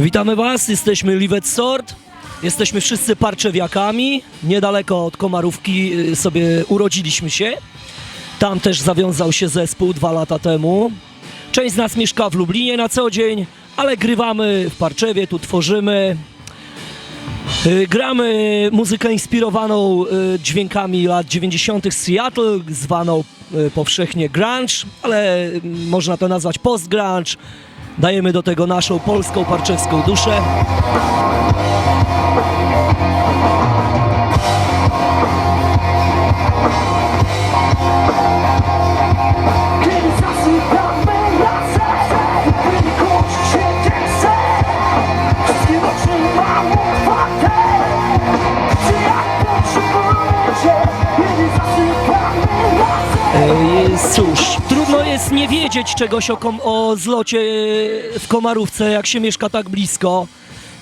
Witamy Was, jesteśmy Livet Sword. Jesteśmy wszyscy parczewiakami. Niedaleko od Komarówki y, sobie urodziliśmy się. Tam też zawiązał się zespół dwa lata temu. Część z nas mieszka w Lublinie na co dzień, ale grywamy w Parczewie, tu tworzymy. Y, Gramy muzykę inspirowaną y, dźwiękami lat 90. z Seattle, zwaną powszechnie grunge, ale można to nazwać post-grunge. Dajemy do tego naszą polską, parczewską duszę. Cóż, trudno jest nie wiedzieć czegoś o, kom- o zlocie w Komarówce, jak się mieszka tak blisko.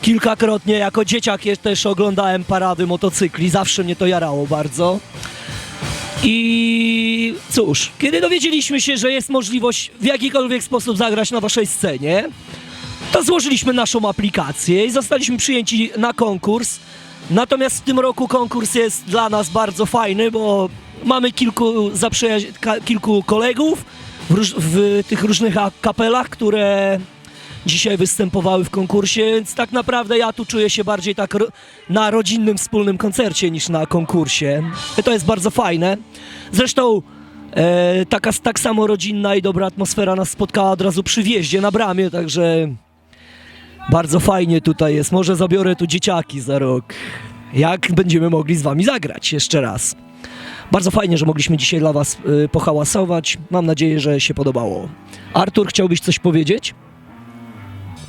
Kilkakrotnie jako dzieciak też oglądałem parady motocykli, zawsze mnie to jarało bardzo. I cóż, kiedy dowiedzieliśmy się, że jest możliwość w jakikolwiek sposób zagrać na waszej scenie, to złożyliśmy naszą aplikację i zostaliśmy przyjęci na konkurs. Natomiast w tym roku konkurs jest dla nas bardzo fajny, bo mamy kilku, kilku kolegów w, w tych różnych kapelach, które dzisiaj występowały w konkursie, więc tak naprawdę ja tu czuję się bardziej tak na rodzinnym, wspólnym koncercie niż na konkursie. To jest bardzo fajne. Zresztą e, taka, tak samo rodzinna i dobra atmosfera nas spotkała od razu przy wjeździe na bramie, także bardzo fajnie tutaj jest. Może zabiorę tu dzieciaki za rok. Jak będziemy mogli z wami zagrać jeszcze raz. Bardzo fajnie, że mogliśmy dzisiaj dla was y, pohałasować. Mam nadzieję, że się podobało. Artur, chciałbyś coś powiedzieć?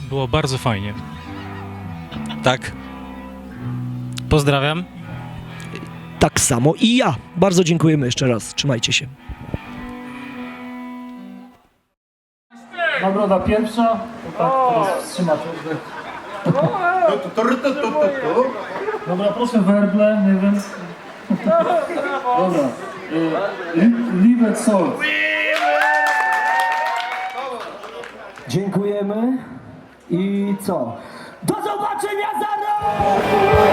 Było bardzo fajnie. Tak. Pozdrawiam. Tak samo i ja. Bardzo dziękujemy jeszcze raz. Trzymajcie się. Nagroda pierwsza, to tak, teraz wstrzymać oddech. Dobra, proszę werble, nie wiem. Dobra. y, Li- Livet Soul. Dziękujemy i co? Do zobaczenia za rok!